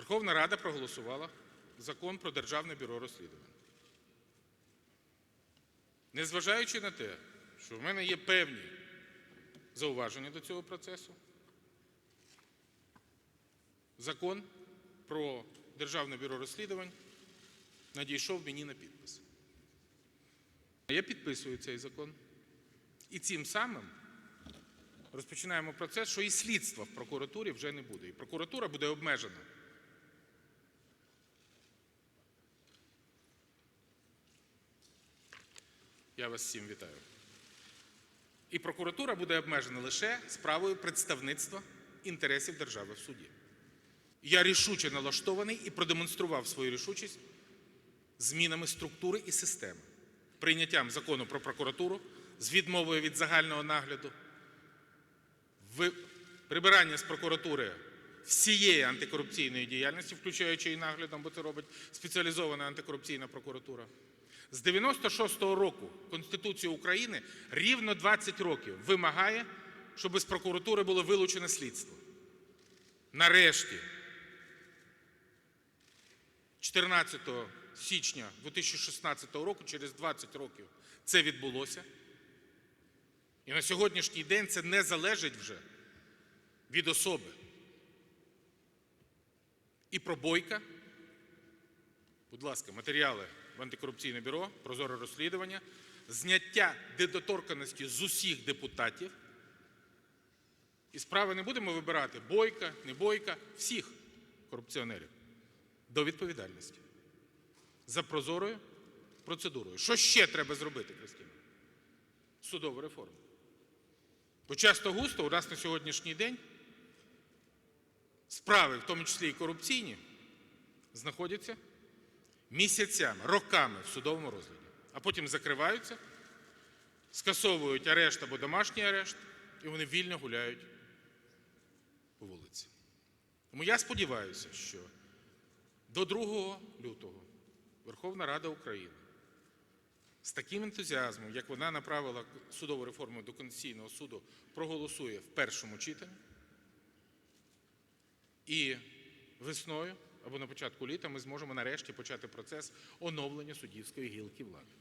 Верховна Рада проголосувала закон про Державне бюро розслідувань. Незважаючи на те, що в мене є певні зауваження до цього процесу, закон про Державне бюро розслідувань надійшов мені на підпис. Я підписую цей закон. І цим самим розпочинаємо процес, що і слідства в прокуратурі вже не буде. І прокуратура буде обмежена. Я вас всім вітаю. І прокуратура буде обмежена лише справою представництва інтересів держави в суді. Я рішуче налаштований і продемонстрував свою рішучість змінами структури і системи, прийняттям закону про прокуратуру з відмовою від загального нагляду, прибирання з прокуратури всієї антикорупційної діяльності, включаючи і наглядом, бо це робить спеціалізована антикорупційна прокуратура. З 96-го року Конституція України рівно 20 років вимагає, щоб з прокуратури було вилучене слідство. Нарешті, 14 січня 2016 року, через 20 років, це відбулося. І на сьогоднішній день це не залежить вже від особи. І про Бойка, будь ласка, матеріали в антикорупційне бюро, прозоре розслідування, зняття недоторканості з усіх депутатів. І справи не будемо вибирати Бойка, не Бойка, всіх корупціонерів до відповідальності за прозорою процедурою. Що ще треба зробити, Кристина? Судову реформу. Бо часто густо у нас на сьогоднішній день справи, в тому числі і корупційні, знаходяться місяцями, роками в судовому розгляді, а потім закриваються, скасовують арешт або домашній арешт, і вони вільно гуляють по вулиці. Тому я сподіваюся, що до 2 лютого Верховна Рада України з таким ентузіазмом, як вона направила судову реформу до Конституційного суду, проголосує в першому читанні. І весною або на початку літа ми зможемо нарешті почати процес оновлення суддівської гілки влади.